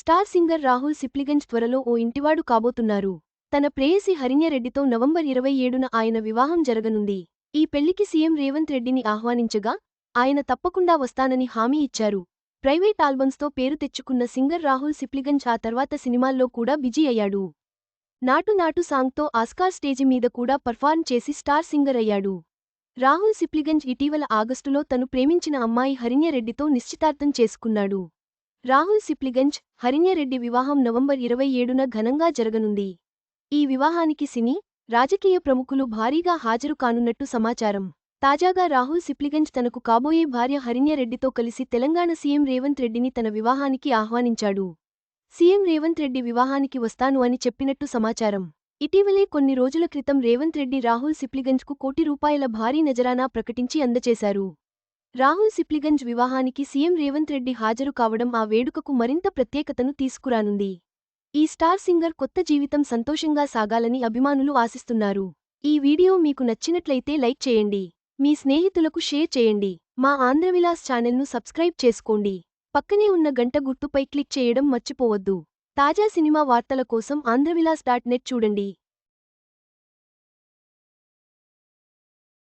Star singer Rahul Sipligunj త్వరలో ఓ ఇంటివాడు కాబోతున్నారు. తన ప్రేయసి హరిణ్యరెడ్డితో నవంబర్ ఇరవై ఏడున ఆయన వివాహం జరగనుంది. ఈ పెళ్ళికి సీఎం రేవంత్ రెడ్డిని ఆహ్వానించగా ఆయన తప్పకుండా వస్తానని హామీ ఇచ్చారు. ప్రైవేట్ ఆల్బమ్స్తో పేరు తెచ్చుకున్న సింగర్ రాహుల్ సిప్లిగంజ్ ఆ తర్వాత సినిమాల్లో కూడా బిజీ అయ్యాడు. నాటు నాటు సాంగ్తో ఆస్కార్ స్టేజి మీద కూడా పర్ఫార్మ్ చేసి స్టార్ సింగర్ అయ్యాడు. రాహుల్ సిప్లిగంజ్ ఇటీవల ఆగస్టులో తను ప్రేమించిన అమ్మాయి హరిణ్యరెడ్డితో నిశ్చితార్థం చేసుకున్నాడు. రాహుల్ సిప్లిగంజ్ హరిణ్యరెడ్డి వివాహం నవంబర్ ఇరవై ఏడున ఘనంగా జరగనుంది. ఈ వివాహానికి సినీ రాజకీయ ప్రముఖులు భారీగా హాజరు కానున్నట్టు సమాచారం. తాజాగా రాహుల్ సిప్లిగంజ్ తనకు కాబోయే భార్య హరిణ్యరెడ్డితో కలిసి తెలంగాణ సీఎం రేవంత్ రెడ్డిని తన వివాహానికి ఆహ్వానించాడు. సీఎం రేవంత్ రెడ్డి వివాహానికి వస్తాను అని చెప్పినట్టు సమాచారం. ఇటీవలే కొన్ని రోజుల క్రితం రేవంత్ రెడ్డి రాహుల్ సిప్లిగంజ్కు కోటి రూపాయల భారీ నజరానా ప్రకటించి అందచేశారు. రాహుల్ సిప్లిగంజ్ వివాహానికి సీఎం రేవంత్ రెడ్డి హాజరు కావడం ఆ వేడుకకు మరింత ప్రత్యేకతను తీసుకురానుంది. ఈ స్టార్ సింగర్ కొత్త జీవితం సంతోషంగా సాగాలని అభిమానులు ఆశిస్తున్నారు. ఈ వీడియో మీకు నచ్చినట్లయితే లైక్ చేయండి. మీ స్నేహితులకు షేర్ చేయండి. మా ఆంధ్రవిలాస్ ఛానల్ను సబ్స్క్రైబ్ చేసుకోండి. పక్కనే ఉన్న గంట గుర్తుపై క్లిక్ చేయడం మర్చిపోవద్దు. తాజా సినిమా వార్తల కోసం ఆంధ్రవిలాస్ డాట్ నెట్ చూడండి.